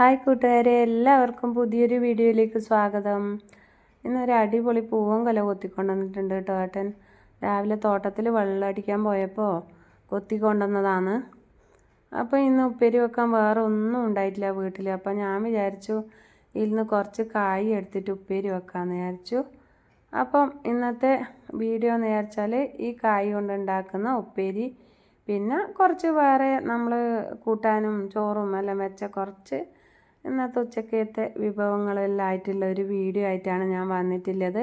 Hi കൂട്ടുകാരെ എല്ലാവർക്കും പുതിയൊരു വീഡിയോയിലേക്ക് സ്വാഗതം. ഇന്നൊരു അടിപൊളി പൂവും കൊല കൊത്തിക്കൊണ്ടുവന്നിട്ടുണ്ട് കേട്ടോ ഏട്ടൻ. രാവിലെ തോട്ടത്തിൽ വെള്ളം അടിക്കാൻ പോയപ്പോൾ കൊത്തിക്കൊണ്ടുവന്നതാണ്. അപ്പോൾ ഇന്ന് ഉപ്പേരി വെക്കാൻ വേറെ ഒന്നും ഉണ്ടായിട്ടില്ല വീട്ടിൽ അപ്പോൾ ഞാൻ വിചാരിച്ചു ഇന്ന് കുറച്ച് കായ് എടുത്തിട്ട് ഉപ്പേരി വെക്കാമെന്ന് വിചാരിച്ചു. അപ്പം ഇന്നത്തെ വീഡിയോ എന്ന് വിചാരിച്ചാൽ ഈ കായ് കൊണ്ട് ഉണ്ടാക്കുന്ന ഉപ്പേരി പിന്നെ കുറച്ച് വേറെ നമ്മൾ കൂട്ടാനും ചോറും എല്ലാം വെച്ച കുറച്ച് ഇന്നത്തെ ഉച്ചക്കത്തെ വിഭവങ്ങളെല്ലാം ആയിട്ടുള്ള ഒരു വീഡിയോ ആയിട്ടാണ് ഞാൻ വന്നിട്ടുള്ളത്.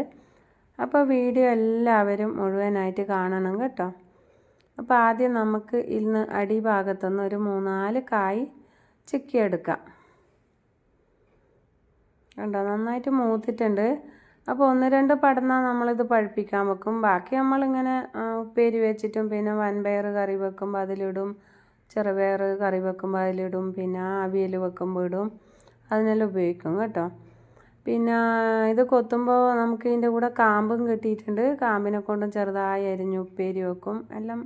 അപ്പോൾ വീഡിയോ എല്ലാവരും മുഴുവനായിട്ട് കാണണം കേട്ടോ. അപ്പോൾ ആദ്യം നമുക്ക് ഇന്ന് അടിഭാഗത്തുനിന്ന് ഒരു മൂന്നാൽ കായ് ചിക്കിയെടുക്കാം. കണ്ടോ നന്നായിട്ട് മൂത്തിട്ടുണ്ട്. അപ്പോൾ ഒന്ന് രണ്ട് പടന്നാൽ നമ്മളിത് പഴുപ്പിക്കാൻ വെക്കും. ബാക്കി നമ്മളിങ്ങനെ ഉപ്പേരി വെച്ചിട്ടും പിന്നെ വൻപയർ കറി വെക്കുമ്പോൾ അതിലിടും. ചെറുപയർ കറി വെക്കുമ്പോൾ അതിലിടും പിന്നെ അവിയൽ വെക്കുമ്പോൾ ഇടും. അതിനെല്ലാം ഉപയോഗിക്കും കേട്ടോ. പിന്നെ ഇത് കൊത്തുമ്പോൾ നമുക്ക് ഇതിന്റെ കൂടെ കാമ്പും കിട്ടിയിട്ടുണ്ട്. കാമ്പിനെ കൊണ്ടും ചെറുതായി അരിഞ്ഞ് ഉപ്പേരി വെക്കും. എല്ലാം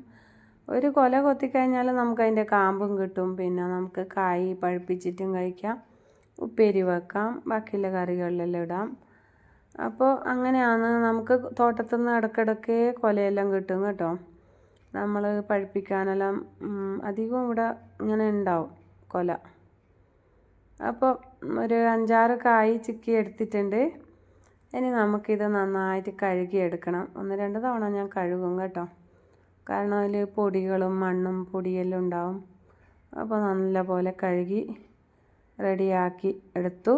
ഒരു കൊല കൊത്തിക്കഴിഞ്ഞാൽ നമുക്ക് അതിന്റെ കാമ്പും കിട്ടും. പിന്നെ നമുക്ക് കായ് പഴുപ്പിച്ചിട്ടും കഴിക്കാം. ഉപ്പേരി വെക്കാം. ബാക്കിയുള്ള കറികളിലെല്ലാം ഇടാം. അപ്പോൾ അങ്ങനെയാണ് നമുക്ക് തോട്ടത്തിൽ നിന്ന് ഇടയ്ക്കിടയ്ക്ക് കൊലയെല്ലാം കിട്ടും കേട്ടോ. നമ്മൾ പഴുപ്പിക്കാനെല്ലാം അധികവും ഇവിടെ ഇങ്ങനെ ഉണ്ടാവും കൊല. അപ്പോൾ ഒരു അഞ്ചാറ് കായ് ചിക്കി എടുത്തിട്ടുണ്ട്. ഇനി നമുക്കിത് നന്നായിട്ട് കഴുകിയെടുക്കണം. ഒന്ന് രണ്ട് തവണ ഞാൻ കഴുകും കേട്ടോ. കാരണം അതിൽ പൊടികളും മണ്ണും പൊടിയെല്ലാം ഉണ്ടാവും. അപ്പോൾ നല്ല പോലെ കഴുകി റെഡിയാക്കി എടുത്തു.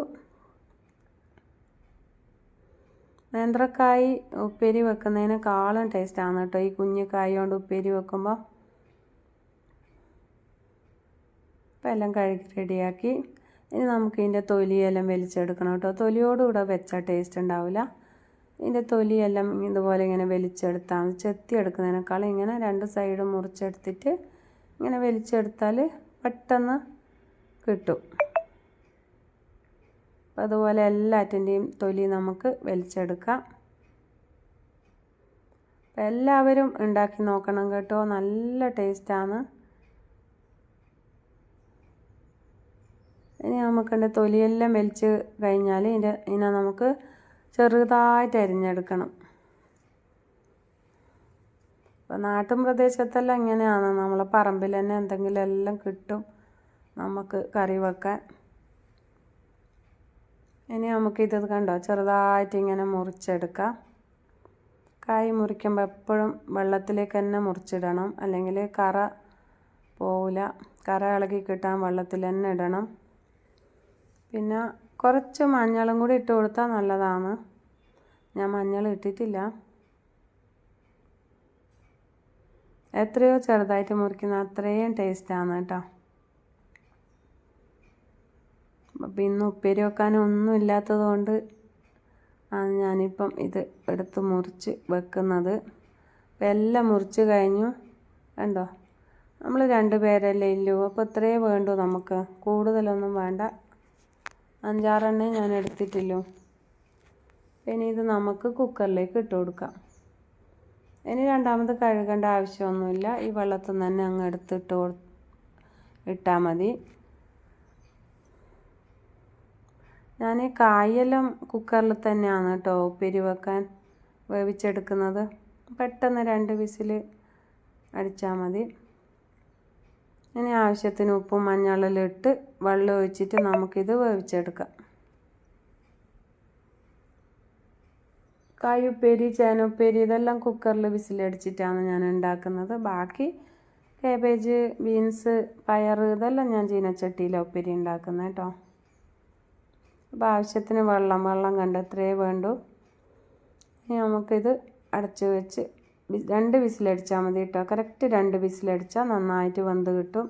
നേന്ത്രക്കായ് ഉപ്പേരി വെക്കുന്നതിനേക്കാളും ടേസ്റ്റാണ് കേട്ടോ. ഈ കുഞ്ഞു കായ് കൊണ്ട് ഉപ്പേരി വെക്കുമ്പോൾ അപ്പം എല്ലാം കഴുകി റെഡിയാക്കി. ഇനി നമുക്ക് ഇതിന്റെ തൊലിയെല്ലാം വലിച്ചെടുക്കണം കേട്ടോ. തൊലിയോടുകൂടെ വെച്ചാൽ ടേസ്റ്റ് ഉണ്ടാവില്ല. ഇതിന്റെ തൊലിയെല്ലാം ഇതുപോലെ ഇങ്ങനെ വലിച്ചെടുത്താൽ ചെത്തിയെടുക്കുന്നതിനേക്കാളും ഇങ്ങനെ രണ്ട് സൈഡും മുറിച്ചെടുത്തിട്ട് ഇങ്ങനെ വലിച്ചെടുത്താൽ പെട്ടെന്ന് കിട്ടും. അപ്പോൾ അതുപോലെ എല്ലാറ്റിന്റെയും തൊലി നമുക്ക് വലിച്ചെടുക്കാം. അപ്പോൾ എല്ലാവരും ഉണ്ടാക്കി നോക്കണം കേട്ടോ. നല്ല ടേസ്റ്റാണ്. ഇനി നമുക്കിന്റെ തൊലിയെല്ലാം വലിച്ച് കഴിഞ്ഞാൽ ഇതിന്റെ ഇതിനെ നമുക്ക് ചെറുതായിട്ട് അരിഞ്ഞെടുക്കണം. ഇപ്പോൾ നാട്ടിൻ പ്രദേശത്തെല്ലാം ഇങ്ങനെയാണ്. നമ്മളെ പറമ്പിൽ തന്നെ എന്തെങ്കിലും എല്ലാം കിട്ടും നമുക്ക് കറി വെക്കാൻ. ഇനി നമുക്കിത് കണ്ടോ? ചെറുതായിട്ട് ഇങ്ങനെ മുറിച്ചെടുക്കാം. കായ് മുറിക്കുമ്പോൾ എപ്പോഴും വെള്ളത്തിലേക്ക് തന്നെ മുറിച്ചിടണം. അല്ലെങ്കിൽ കറ പോവില്ല കറ ഇളകി കിട്ടാൻ വെള്ളത്തിൽ തന്നെ ഇടണം. പിന്നെ കുറച്ച് മഞ്ഞളും കൂടി ഇട്ട് കൊടുത്താൽ നല്ലതാണ്. ഞാൻ മഞ്ഞൾ ഇട്ടിട്ടില്ല. എത്രയോ ചെറുതായിട്ട് മുറിക്കുന്ന അത്രയും ടേസ്റ്റാണ് കേട്ടോ. അപ്പം ഇന്ന് ഉപ്പേരി വെക്കാനും ഒന്നും ഇല്ലാത്തത് കൊണ്ട് ആണ് ഞാനിപ്പം ഇത് എടുത്ത് മുറിച്ച് വെക്കുന്നത്. അപ്പം എല്ലാം മുറിച്ച് കഴിഞ്ഞു. കണ്ടോ? നമ്മൾ രണ്ട് പേരല്ലേ ഇല്ലൂ. അപ്പോൾ ഇത്രയേ വേണ്ടൂ നമുക്ക്. കൂടുതലൊന്നും വേണ്ട. അഞ്ചാറെണ്ണേ ഞാൻ എടുത്തിട്ടില്ലൂ. ഇനി ഇത് നമുക്ക് കുക്കറിലേക്ക് ഇട്ട് കൊടുക്കാം. ഇനി രണ്ടാമത് കഴുകേണ്ട ആവശ്യമൊന്നുമില്ല. ഈ വെള്ളത്തിൽ തന്നെ അങ്ങ് എടുത്തിട്ട് ഇട്ടാൽ മതി. ഞാൻ കായെല്ലാം കുക്കറിൽ തന്നെയാണ് കേട്ടോ ഉപ്പേരി വെക്കാൻ വേവിച്ചെടുക്കുന്നത്. പെട്ടെന്ന് രണ്ട് വിസിൽ അടിച്ചാൽ മതി. ഇനി ആവശ്യത്തിന് ഉപ്പും മഞ്ഞളെല്ലാം ഇട്ട് വെള്ളം ഒഴിച്ചിട്ട് നമുക്കിത് വേവിച്ചെടുക്കാം. കായുപ്പേരി ചേനപ്പേരി ഇതെല്ലാം കുക്കറിൽ വിസിലടിച്ചിട്ടാണ് ഞാൻ ഉണ്ടാക്കുന്നത്. ബാക്കി കാബേജ് ബീൻസ് പയർ ഇതെല്ലാം ഞാൻ ചീനച്ചട്ടിയിലെ ഉപ്പേരി ഉണ്ടാക്കുന്നത് കേട്ടോ. അപ്പോൾ ആവശ്യത്തിന് വെള്ളം വെള്ളം കണ്ടെത്രേ വേണ്ടു. ഇനി നമുക്കിത് അടച്ച് വെച്ച് രണ്ട് വിസിലടിച്ചാൽ മതി കേട്ടോ. കറക്റ്റ് രണ്ട് വിസിലടിച്ചാൽ നന്നായിട്ട് വെന്ത് കിട്ടും.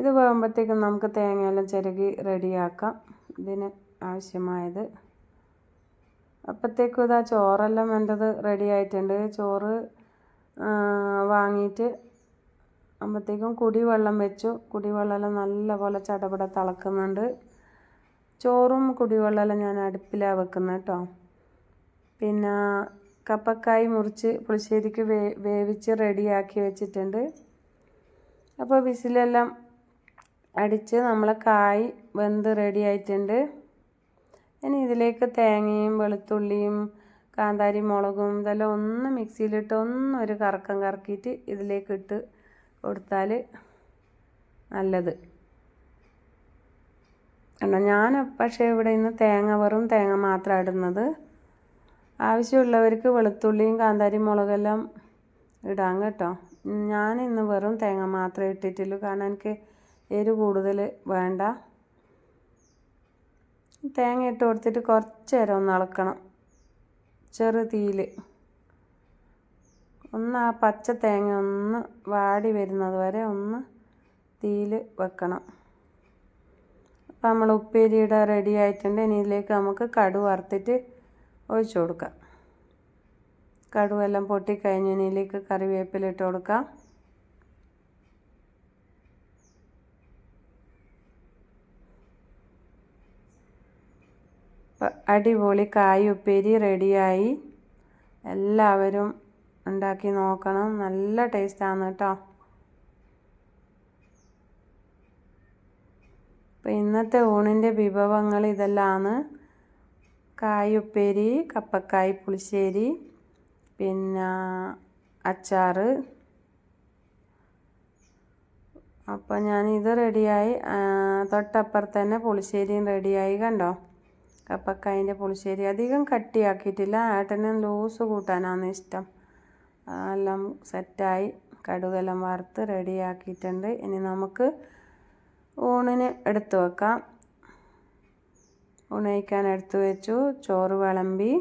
ഇത് വേകുമ്പോഴത്തേക്കും നമുക്ക് തേങ്ങയെല്ലാം ചിരകി റെഡിയാക്കാം. ഇതിന് ആവശ്യമായത്. അപ്പോഴത്തേക്കും ഇതാ ചോറെല്ലാം വേണ്ടത് റെഡി ആയിട്ടുണ്ട്. ചോറ് വാങ്ങിയിട്ട് ആകുമ്പോഴത്തേക്കും കുടിവെള്ളം വെച്ചു. കുടിവെള്ളമെല്ലാം നല്ലപോലെ ചടപട തിളക്കുന്നുണ്ട്. ചോറും കുടിവെള്ളമെല്ലാം ഞാൻ അടുപ്പിലാണ് വെക്കുന്നത് കേട്ടോ. പിന്നെ കപ്പക്കായ് മുറിച്ച് പുളിശ്ശേരിക്ക് വേ വേവിച്ച് റെഡിയാക്കി വെച്ചിട്ടുണ്ട്. അപ്പോൾ വിസിലെല്ലാം അടിച്ച് നമ്മളെ കായ് വെന്ത് റെഡി ആയിട്ടുണ്ട് ഇനി ഇതിലേക്ക് തേങ്ങയും വെളുത്തുള്ളിയും കാന്താരി മുളകും ഇതെല്ലാം ഒന്ന് മിക്സിയിലിട്ട് ഒന്ന് ഒരു കറക്കം കറക്കിയിട്ട് ഇതിലേക്ക് ഇട്ട് കൊടുത്താൽ നല്ലത്. കണ്ടോ? ഞാൻ പക്ഷേ ഇവിടെ ഇന്ന് തേങ്ങ വെറും തേങ്ങ മാത്രം ഇടുന്നത്. ആവശ്യമുള്ളവർക്ക് വെളുത്തുള്ളിയും കാന്താരി മുളകെല്ലാം ഇടാം കേട്ടോ. ഞാൻ ഇന്ന് വെറും തേങ്ങ മാത്രമേ ഇട്ടിട്ടുള്ളൂ. കാരണം എനിക്ക് എരിവ് കൂടുതൽ വേണ്ട. തേങ്ങ ഇട്ട് കൊടുത്തിട്ട് കുറച്ച് നേരം ഒന്ന് ഇളക്കണം. ചെറു തീയിൽ ഒന്ന് ആ പച്ച തേങ്ങ ഒന്ന് വാടി വരുന്നത് വരെ ഒന്ന് തീയിൽ വെക്കണം. അപ്പം നമ്മൾ ഉപ്പേരിയുടെ റെഡി ആയിട്ടുണ്ട്. ഇനി ഇതിലേക്ക് നമുക്ക് കടു വറുത്തിട്ട് ഒഴിച്ചു കൊടുക്കാം. കടുവെല്ലാം പൊട്ടിക്കഴിഞ്ഞ് ഇതിലേക്ക് കറിവേപ്പില ഇട്ട് കൊടുക്കാം. അടിപൊളി കായ് ഉപ്പേരി റെഡിയായി എല്ലാവരും ഉണ്ടാക്കി നോക്കണം. നല്ല ടേസ്റ്റാണ് കേട്ടോ. അപ്പോൾ ഇന്നത്തെ ഊണിന്റെ വിഭവങ്ങൾ ഇതെല്ലാമാണ് കായുപ്പേരി കപ്പക്കായ് പുളിശ്ശേരി പിന്നെ അച്ചാറ്. അപ്പോൾ ഞാൻ ഇത് റെഡിയായി തൊട്ടപ്പുറത്ത് തന്നെ പുളിശ്ശേരിയും റെഡിയായി കണ്ടോ? കപ്പക്കായന്റെ പുളിശ്ശേരി. അധികം കട്ടിയാക്കിയിട്ടില്ല. ഏട്ടന് ലൂസ് കൂട്ടാനാണ് ഇഷ്ടം. എല്ലാം സെറ്റായി. കടുകെല്ലാം വറുത്ത് റെഡിയാക്കിയിട്ടുണ്ട്. ഇനി നമുക്ക് ഊണിന് എടുത്തു വെക്കാം. ഊണയിക്കാൻ എടുത്തു വെച്ചു. ചോറ് വിളമ്പി.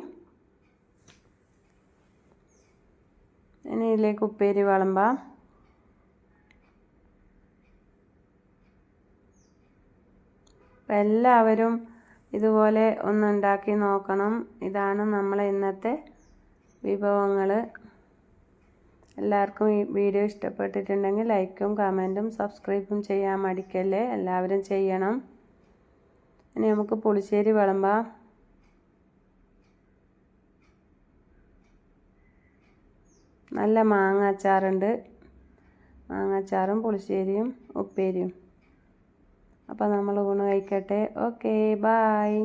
ഇനി ഇതിലേക്ക് ഉപ്പേരി വിളമ്പാം. എല്ലാവരും ഇതുപോലെ ഒന്ന് ഉണ്ടാക്കി നോക്കണം. ഇതാണ് നമ്മളെ ഇന്നത്തെ വിഭവങ്ങൾ എല്ലാവർക്കും ഈ വീഡിയോ ഇഷ്ടപ്പെട്ടിട്ടുണ്ടെങ്കിൽ ലൈക്കും കമന്റും സബ്സ്ക്രൈബും ചെയ്യാൻ മടിക്കല്ലേ? എല്ലാവരും ചെയ്യണം. ഇനി നമുക്ക് പുളിശ്ശേരി വിളമ്പാം. നല്ല മാങ്ങ അച്ചാറുണ്ട് മാങ്ങ അച്ചാറും പുളിശ്ശേരിയും ഉപ്പേരിയും. അപ്പോൾ നമ്മൾ ഊണ് കഴിക്കട്ടെ. Okay bye